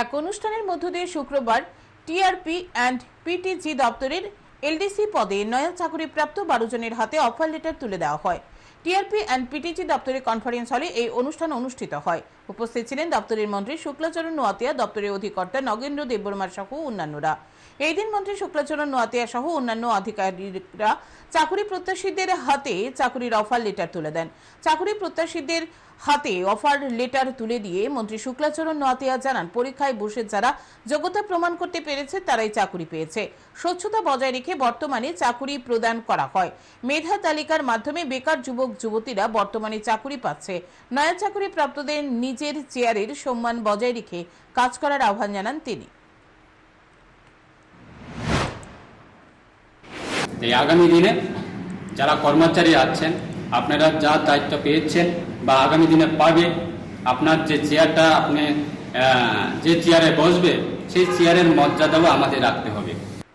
এক অনুষ্ঠানের মধ্য দিয়ে শুক্রবার টিআরপি অ্যান্ড পিটিজি দপ্তরের এলডিসি পদে নয়া চাকরিপ্রাপ্ত বারো জনের হাতে অফার লেটার তুলে দেওয়া হয়। টিআরপি অ্যান্ড পিটিজি দপ্তরের কনফারেন্স হলে এই অনুষ্ঠান অনুষ্ঠিত হয়। উপস্থিত ছিলেন দপ্তরের মন্ত্রী শুক্লাচরণ নোয়াতিয়া, দপ্তরের অধিকর্তা নগেন্দ্র দেববর্মা সহ অন্যান্যরা। এই দিন মন্ত্রী শুক্লাচরণ নোয়াতিয়া সহ অন্যান্য আধিকারিকরা চাকরি প্রত্যাশীদের হাতে চাকরির অফার লেটার তুলে দেন। চাকরি প্রত্যাশীদের হাতে অফার লেটার তুলে দিয়ে মন্ত্রী শুক্লাচরণ নোয়াতিয়া জানান, পরীক্ষায় বসে যারা যোগ্যতা প্রমাণ করতে পেরেছে তারাই চাকরি পেয়েছে। স্বচ্ছতা বজায় রেখে বর্তমানে চাকরি প্রদান করা হয়। মেধা তালিকার মাধ্যমে বেকার যুবক, যুবতীরা বর্তমানে চাকুরি পাচ্ছে। নয়া চাকরি প্রাপ্তদের নিজের চেয়ারের সম্মান বজায় রেখে কাজ করার আহ্বান জানান তিনি। আগামী দিনে যারা কর্মচারী আছেন আপনারা যা দায়িত্ব পেয়েছেন বা আগামী দিনে পাবে, আপনার যে চেয়ারটা আপনি যে চেয়ারে বসবে, সেই চেয়ারের মর্যাদাও আমাদের রাখতে হবে।